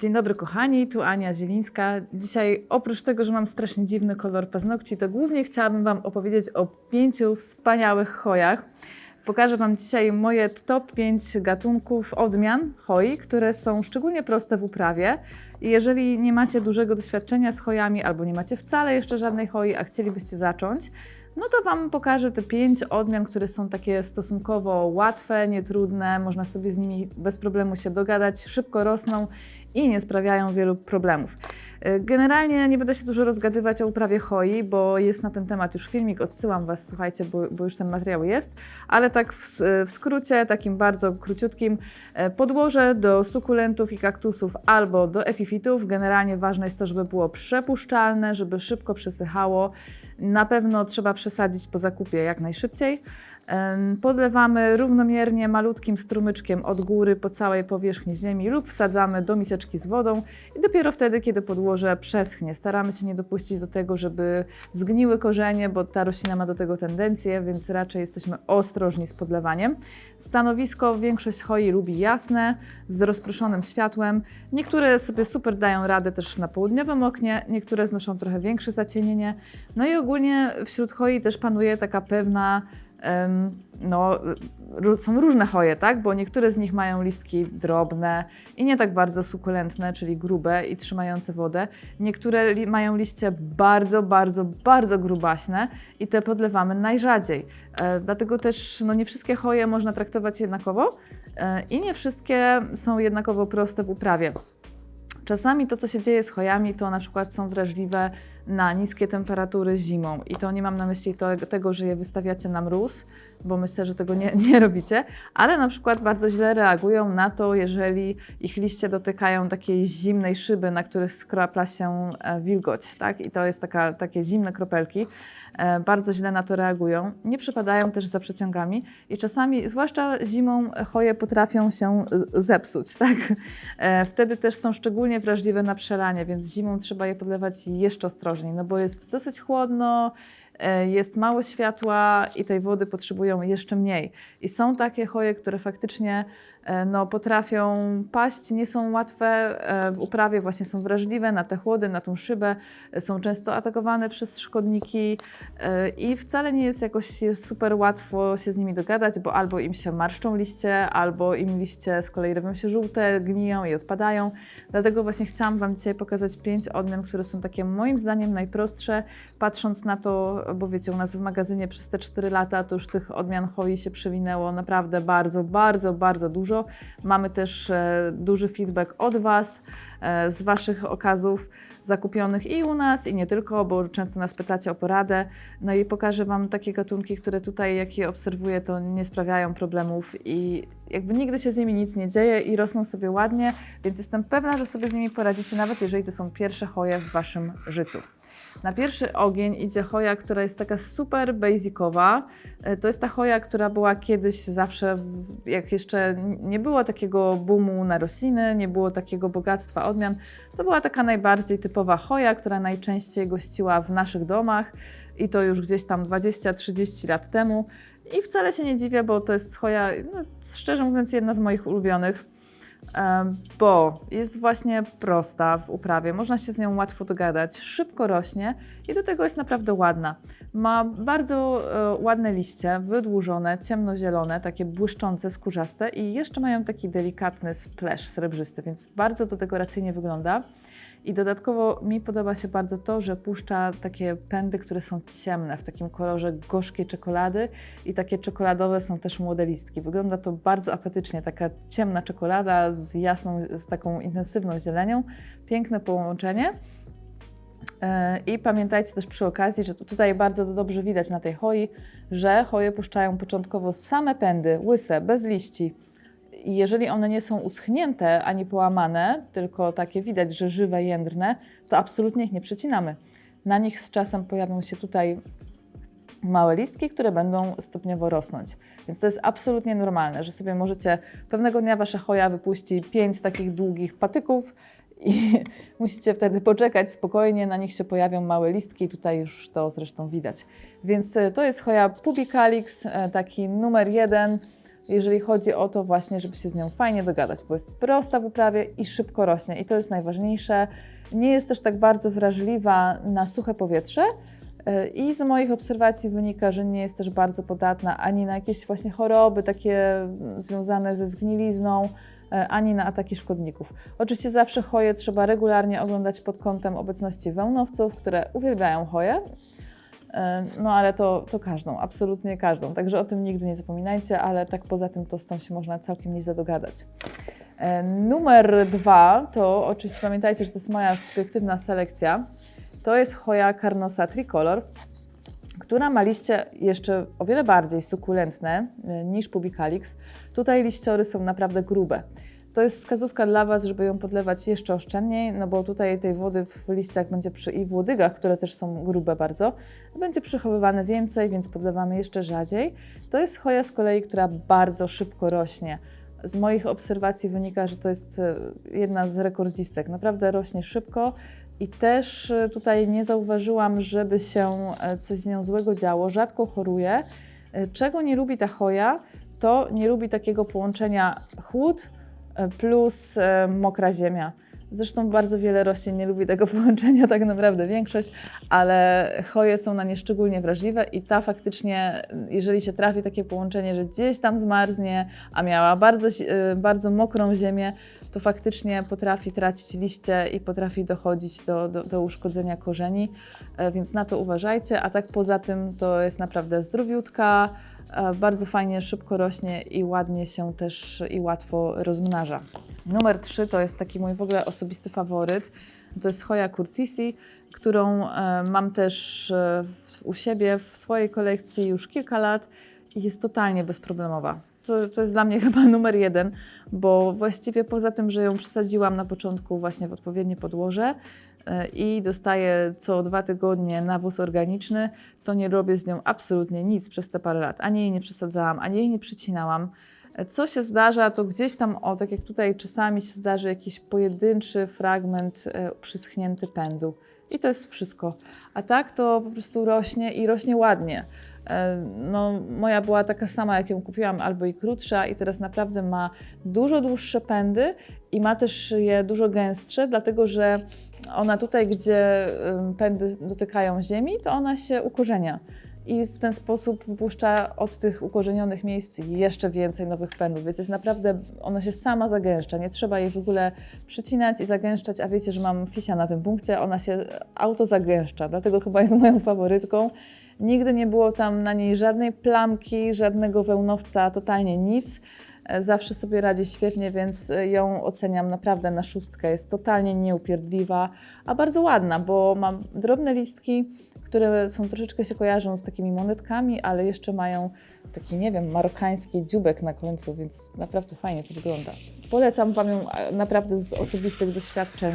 Dzień dobry kochani, tu Ania Zielińska. Dzisiaj oprócz tego, że mam strasznie dziwny kolor paznokci, to głównie chciałabym Wam opowiedzieć o pięciu wspaniałych chojach. Pokażę Wam dzisiaj moje top 5 gatunków odmian choi, które są szczególnie proste w uprawie. Jeżeli nie macie dużego doświadczenia z chojami albo nie macie wcale jeszcze żadnej choi, a chcielibyście zacząć, no to Wam pokażę te pięć odmian, które są takie stosunkowo łatwe, nietrudne, można sobie z nimi bez problemu się dogadać, szybko rosną i nie sprawiają wielu problemów. Generalnie nie będę się dużo rozgadywać o uprawie choi, bo jest na ten temat już filmik, odsyłam Was, słuchajcie, bo, bo już ten materiał jest, ale tak w, w skrócie, takim bardzo króciutkim, e, podłoże do sukulentów i kaktusów albo do epifitów. Generalnie ważne jest to, żeby było przepuszczalne, żeby szybko przesychało. Na pewno trzeba przesadzić po zakupie jak najszybciej. Podlewamy równomiernie malutkim strumyczkiem od góry po całej powierzchni ziemi lub wsadzamy do miseczki z wodą i dopiero wtedy, kiedy podłoże przeschnie. Staramy się nie dopuścić do tego, żeby zgniły korzenie, bo ta roślina ma do tego tendencję, więc raczej jesteśmy ostrożni z podlewaniem. Stanowisko większość choi lubi jasne, z rozproszonym światłem. Niektóre sobie super dają radę też na południowym oknie, niektóre znoszą trochę większe zacienienie. No i ogólnie wśród choi też panuje taka pewna no, są różne choje, tak? Bo niektóre z nich mają listki drobne i nie tak bardzo sukulentne, czyli grube i trzymające wodę. Niektóre li- mają liście bardzo, bardzo, bardzo grubaśne i te podlewamy najrzadziej. E, dlatego też no, nie wszystkie choje można traktować jednakowo e, i nie wszystkie są jednakowo proste w uprawie. Czasami to, co się dzieje z chojami, to na przykład są wrażliwe na niskie temperatury zimą. I to nie mam na myśli to, tego, że je wystawiacie na mróz, bo myślę, że tego nie, nie robicie, ale na przykład bardzo źle reagują na to, jeżeli ich liście dotykają takiej zimnej szyby, na których skrapla się e, wilgoć. Tak? I to jest taka, takie zimne kropelki. E, Bardzo źle na to reagują. Nie przypadają też za przeciągami i czasami, zwłaszcza zimą, choje potrafią się z- zepsuć. Tak? E, Wtedy też są szczególnie wrażliwe na przelanie, więc zimą trzeba je podlewać jeszcze ostrożniej, no bo jest dosyć chłodno, e, jest mało światła i tej wody potrzebują jeszcze mniej. I są takie choje, które faktycznie no, potrafią paść, nie są łatwe e, w uprawie, właśnie są wrażliwe na te chłody, na tą szybę, e, są często atakowane przez szkodniki e, i wcale nie jest jakoś super łatwo się z nimi dogadać, bo albo im się marszczą liście, albo im liście z kolei robią się żółte, gniją i odpadają. Dlatego właśnie chciałam Wam dzisiaj pokazać pięć odmian, które są takie moim zdaniem najprostsze, patrząc na to, bo wiecie, u nas w magazynie przez te 4 lata to już tych odmian choi się przewinęło naprawdę bardzo, bardzo, bardzo dużo. Mamy też e, duży feedback od Was, e, z Waszych okazów zakupionych i u nas, i nie tylko, bo często nas pytacie o poradę. No i pokażę Wam takie gatunki, które tutaj, jak je obserwuję, to nie sprawiają problemów i jakby nigdy się z nimi nic nie dzieje i rosną sobie ładnie, więc jestem pewna, że sobie z nimi poradzicie, nawet jeżeli to są pierwsze choje w Waszym życiu. Na pierwszy ogień idzie choja, która jest taka super basicowa. E, To jest ta choja, która była kiedyś zawsze, jak jeszcze nie było takiego boomu na rośliny, nie było takiego bogactwa odmian, to była taka najbardziej typowa choja, która najczęściej gościła w naszych domach i to już gdzieś tam 20-30 lat temu. I wcale się nie dziwię, bo to jest choja, no, szczerze mówiąc, jedna z moich ulubionych. Em, bo jest właśnie prosta w uprawie, można się z nią łatwo dogadać, szybko rośnie i do tego jest naprawdę ładna. Ma bardzo e, ładne liście, wydłużone, ciemnozielone, takie błyszczące, skórzaste i jeszcze mają taki delikatny splash srebrzysty, więc bardzo to dekoracyjnie wygląda. I dodatkowo mi podoba się bardzo to, że puszcza takie pędy, które są ciemne, w takim kolorze gorzkiej czekolady i takie czekoladowe są też młode listki. Wygląda to bardzo apetycznie, taka ciemna czekolada z jasną, z taką intensywną zielenią. Piękne połączenie. E, I pamiętajcie też przy okazji, że tu- tutaj bardzo dobrze widać na tej choi, że choje puszczają początkowo same pędy, łyse, bez liści. I jeżeli one nie są uschnięte ani połamane, tylko takie widać, że żywe, jędrne, to absolutnie ich nie przecinamy. Na nich z czasem pojawią się tutaj małe listki, które będą stopniowo rosnąć. Więc to jest absolutnie normalne, że sobie możecie pewnego dnia wasza choja wypuści pięć takich długich patyków i musicie wtedy poczekać spokojnie, na nich się pojawią małe listki, tutaj już to zresztą widać. Więc e, to jest choja Pubicalix, e, taki numer jeden. Jeżeli chodzi o to właśnie, żeby się z nią fajnie dogadać, bo jest prosta w uprawie i szybko rośnie i to jest najważniejsze. Nie jest też tak bardzo wrażliwa na suche powietrze, E, I z moich obserwacji wynika, że nie jest też bardzo podatna ani na jakieś właśnie choroby takie mm, związane ze zgnilizną, e, ani na ataki szkodników. Oczywiście zawsze choje trzeba regularnie oglądać pod kątem obecności wełnowców, które uwielbiają choje. E, No ale to, to każdą, absolutnie każdą. Także o tym nigdy nie zapominajcie, ale tak poza tym to z tą się można całkiem nieźle dogadać. E, Numer dwa to oczywiście pamiętajcie, że to jest moja subiektywna selekcja. To jest choja Carnosa tricolor, która ma liście jeszcze o wiele bardziej sukulentne y, niż Pubicalix. Tutaj liściory są naprawdę grube. To jest wskazówka dla Was, żeby ją podlewać jeszcze oszczędniej, no bo tutaj tej wody w liściach będzie przy i w łodygach, które też są grube bardzo, będzie przechowywane więcej, więc podlewamy jeszcze rzadziej. To jest choja z kolei, która bardzo szybko rośnie. Z moich obserwacji wynika, że to jest y, jedna z rekordzistek. Naprawdę rośnie szybko i też y, tutaj nie zauważyłam, żeby się e, coś z nią złego działo. Rzadko choruje. E, Czego nie lubi ta choja, to nie lubi takiego połączenia chłód e, plus e, mokra ziemia. Zresztą bardzo wiele roślin nie lubi tego połączenia, tak naprawdę większość, ale choje są na nie szczególnie wrażliwe i ta faktycznie, jeżeli się trafi takie połączenie, że gdzieś tam zmarznie, a miała bardzo, e, bardzo mokrą ziemię, to faktycznie potrafi tracić liście i potrafi dochodzić do, do, do uszkodzenia korzeni, e, więc na to uważajcie. A tak poza tym to jest naprawdę zdrowiutka, bardzo fajnie, szybko rośnie i ładnie się też i łatwo rozmnaża. Numer 3 to jest taki mój w ogóle osobisty faworyt. To jest Hoya curtisi, którą e, mam też e, u siebie w swojej kolekcji już kilka lat i jest totalnie bezproblemowa. To, to jest dla mnie chyba numer jeden, bo właściwie poza tym, że ją przesadziłam na początku właśnie w odpowiednie podłoże i dostaję co dwa tygodnie nawóz organiczny, to nie robię z nią absolutnie nic przez te parę lat. Ani jej nie przesadzałam, ani jej nie przycinałam. E, Co się zdarza, to gdzieś tam, o tak jak tutaj czasami się zdarzy jakiś pojedynczy fragment e, przyschnięty pędu. I to jest wszystko. A tak to po prostu rośnie i rośnie ładnie. E, No, moja była taka sama, jak ją kupiłam, albo i krótsza, i teraz naprawdę ma dużo dłuższe pędy i ma też je dużo gęstsze, dlatego że ona tutaj, gdzie pędy dotykają ziemi, to ona się ukorzenia. I w ten sposób wypuszcza od tych ukorzenionych miejsc jeszcze więcej nowych pędów. Więc jest naprawdę, ona się sama zagęszcza. Nie trzeba jej w ogóle przycinać i zagęszczać, a wiecie, że mam fisia na tym punkcie, ona się auto zagęszcza, dlatego chyba jest moją faworytką. Nigdy nie było tam na niej żadnej plamki, żadnego wełnowca, totalnie nic. E, Zawsze sobie radzi świetnie, więc e, ją oceniam naprawdę na szóstkę. Jest totalnie nieupierdliwa, a bardzo ładna, bo mam drobne listki, które są troszeczkę się kojarzą z takimi monetkami, ale jeszcze mają taki, nie wiem, marokański dziubek na końcu, więc naprawdę fajnie to wygląda. Polecam Wam ją e, naprawdę z osobistych doświadczeń.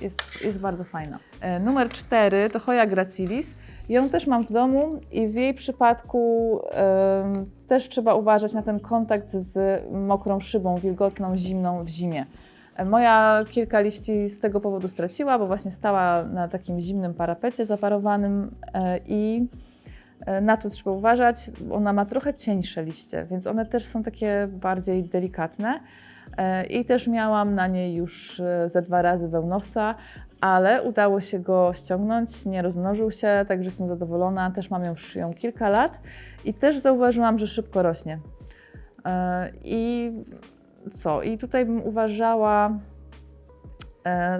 Jest, jest bardzo fajna. Numer cztery to Hoya gracilis. Ją też mam w domu i w jej przypadku em, też trzeba uważać na ten kontakt z mokrą szybą, wilgotną, zimną w zimie. Moja kilka liści z tego powodu straciła, bo właśnie stała na takim zimnym parapecie zaparowanym e, i e, na to trzeba uważać. Ona ma trochę cieńsze liście, więc one też są takie bardziej delikatne. E, I też miałam na niej już e, ze dwa razy wełnowca, ale udało się go ściągnąć, nie rozmnożył się, także jestem zadowolona. Też mam już ją kilka lat i też zauważyłam, że szybko rośnie. E, I co? I tutaj bym uważała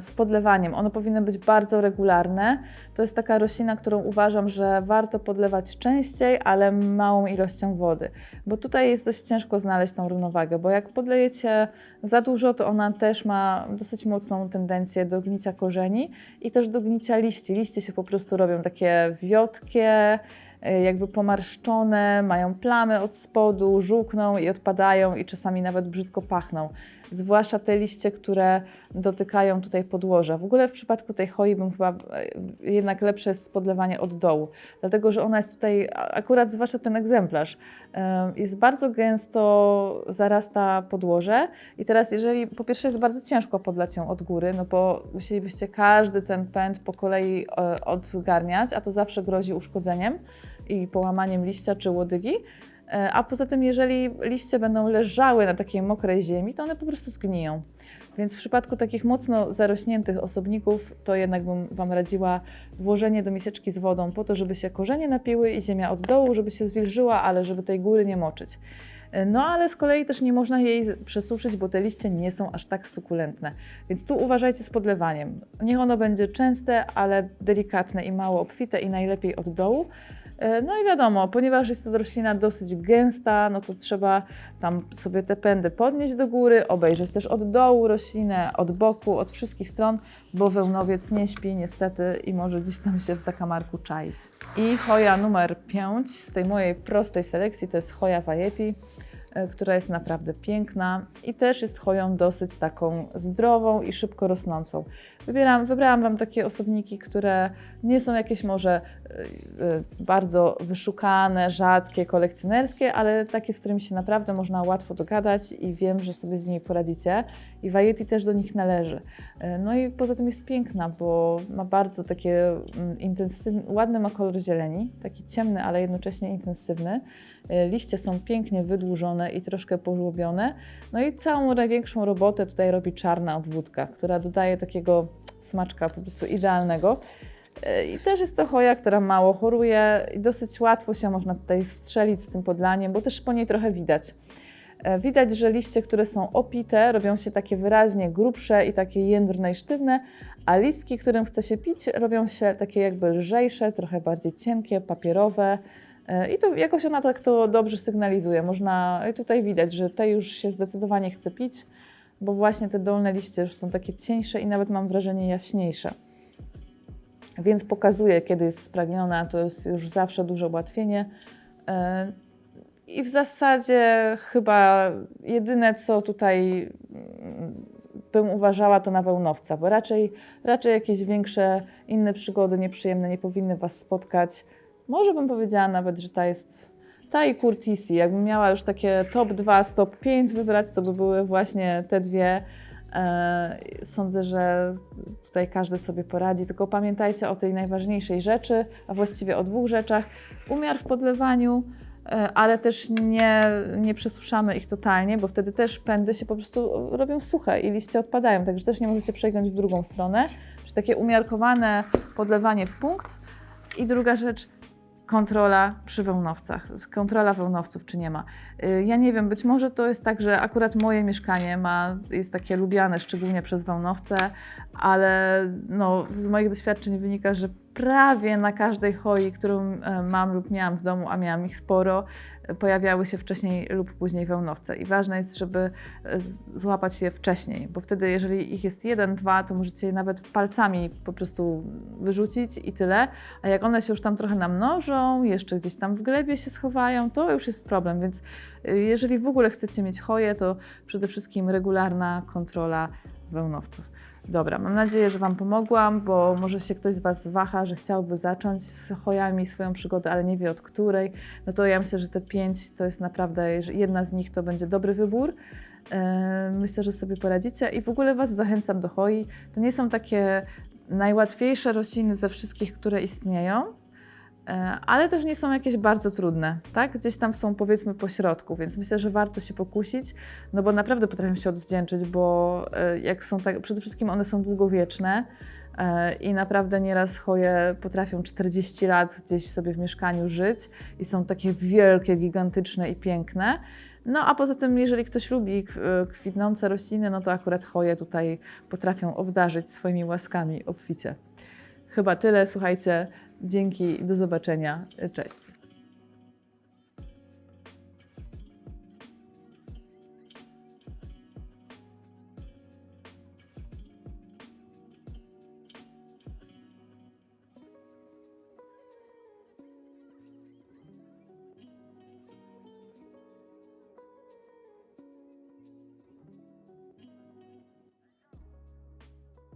z podlewaniem. Ono powinno być bardzo regularne. To jest taka roślina, którą uważam, że warto podlewać częściej, ale małą ilością wody. Bo tutaj jest dość ciężko znaleźć tą równowagę, bo jak podlejecie za dużo, to ona też ma dosyć mocną tendencję do gnicia korzeni i też do gnicia liści. Liście się po prostu robią takie wiotkie, e, jakby pomarszczone, mają plamy od spodu, żółkną i odpadają i czasami nawet brzydko pachną. Zwłaszcza te liście, które dotykają tutaj podłoża. W ogóle w przypadku tej choi bym chyba e, jednak lepsze jest podlewanie od dołu, dlatego że ona jest tutaj, akurat zwłaszcza ten egzemplarz, e, jest bardzo gęsto zarasta podłoże i teraz jeżeli, po pierwsze jest bardzo ciężko podlać ją od góry, no bo musielibyście każdy ten pęd po kolei e, odgarniać, a to zawsze grozi uszkodzeniem i połamaniem liścia czy łodygi. E, A poza tym, jeżeli liście będą leżały na takiej mokrej ziemi, to one po prostu zgniją. Więc w przypadku takich mocno zarośniętych osobników, to jednak bym Wam radziła włożenie do miseczki z wodą po to, żeby się korzenie napiły i ziemia od dołu, żeby się zwilżyła, ale żeby tej góry nie moczyć. No ale z kolei też nie można jej przesuszyć, bo te liście nie są aż tak sukulentne. Więc tu uważajcie z podlewaniem. Niech ono będzie częste, ale delikatne i mało obfite i najlepiej od dołu. E, No i wiadomo, ponieważ jest to roślina dosyć gęsta, no to trzeba tam sobie te pędy podnieść do góry, obejrzeć też od dołu roślinę, od boku, od wszystkich stron, bo wełnowiec nie śpi niestety i może gdzieś tam się w zakamarku czaić. I choja numer 5 z tej mojej prostej selekcji to jest choja vajeti, e, która jest naprawdę piękna i też jest choją dosyć taką zdrową i szybko rosnącą. Wybieram, wybrałam Wam takie osobniki, które nie są jakieś może e, e, bardzo wyszukane, rzadkie, kolekcjonerskie, ale takie, z którymi się naprawdę można łatwo dogadać i wiem, że sobie z nimi poradzicie. I Vajeti też do nich należy. E, No i poza tym jest piękna, bo ma bardzo takie mm, intensywne, ładny ma kolor zieleni, taki ciemny, ale jednocześnie intensywny. E, Liście są pięknie wydłużone i troszkę pożłobione. No i całą największą robotę tutaj robi czarna obwódka, która dodaje takiego smaczka po prostu idealnego. E, I też jest to choja, która mało choruje i dosyć łatwo się można tutaj wstrzelić z tym podlaniem, bo też po niej trochę widać. E, Widać, że liście, które są opite, robią się takie wyraźnie grubsze i takie jędrne i sztywne, a listki, którym chce się pić, robią się takie jakby lżejsze, trochę bardziej cienkie, papierowe. E, I to jakoś ona tak to dobrze sygnalizuje. Można tutaj widać, że te już się zdecydowanie chce pić, bo właśnie te dolne liście już są takie cieńsze i nawet mam wrażenie jaśniejsze. Więc pokazuje, kiedy jest spragniona, to jest już zawsze duże ułatwienie. I w zasadzie chyba jedyne, co tutaj mm, bym uważała, to na wełnowca, bo raczej, raczej jakieś większe inne przygody nieprzyjemne nie powinny Was spotkać. Może bym powiedziała nawet, że ta jest ta i Curtisi. Jakbym miała już takie top 2 z top 5 wybrać, to by były właśnie te dwie. E, Sądzę, że tutaj każdy sobie poradzi, tylko pamiętajcie o tej najważniejszej rzeczy, a właściwie o dwóch rzeczach. Umiar w podlewaniu, ale też nie, nie przesuszamy ich totalnie, bo wtedy też pędy się po prostu robią suche i liście odpadają, także też nie możecie przegnąć w drugą stronę. Czyli takie umiarkowane podlewanie w punkt. I druga rzecz, kontrola przy wełnowcach, kontrola wełnowców, czy nie ma. Y, Ja nie wiem, być może to jest tak, że akurat moje mieszkanie ma, jest takie lubiane szczególnie przez wełnowce, ale no, z moich doświadczeń wynika, że prawie na każdej hoi, którą e, mam lub miałam w domu, a miałam ich sporo, e, pojawiały się wcześniej lub później wełnowce. I ważne jest, żeby e, złapać je wcześniej, bo wtedy, jeżeli ich jest jeden, dwa, to możecie je nawet palcami po prostu wyrzucić i tyle. A jak one się już tam trochę namnożą, jeszcze gdzieś tam w glebie się schowają, to już jest problem. Więc jeżeli w ogóle chcecie mieć choje, to przede wszystkim regularna kontrola wełnowców. Dobra, mam nadzieję, że Wam pomogłam, bo może się ktoś z Was waha, że chciałby zacząć z chojami swoją przygodę, ale nie wie od której. No to ja myślę, że te pięć to jest naprawdę, jedna z nich to będzie dobry wybór. E, Myślę, że sobie poradzicie i w ogóle Was zachęcam do choi. To nie są takie najłatwiejsze rośliny ze wszystkich, które istnieją, ale też nie są jakieś bardzo trudne, tak? Gdzieś tam są powiedzmy po środku, więc myślę, że warto się pokusić, no bo naprawdę potrafią się odwdzięczyć, bo e, jak są tak, przede wszystkim one są długowieczne e, i naprawdę nieraz choje potrafią 40 lat gdzieś sobie w mieszkaniu żyć i są takie wielkie, gigantyczne i piękne. No a poza tym, jeżeli ktoś lubi e, kwitnące rośliny, no to akurat choje tutaj potrafią obdarzyć swoimi łaskami obficie. Chyba tyle, słuchajcie. Dzięki, do zobaczenia. Cześć.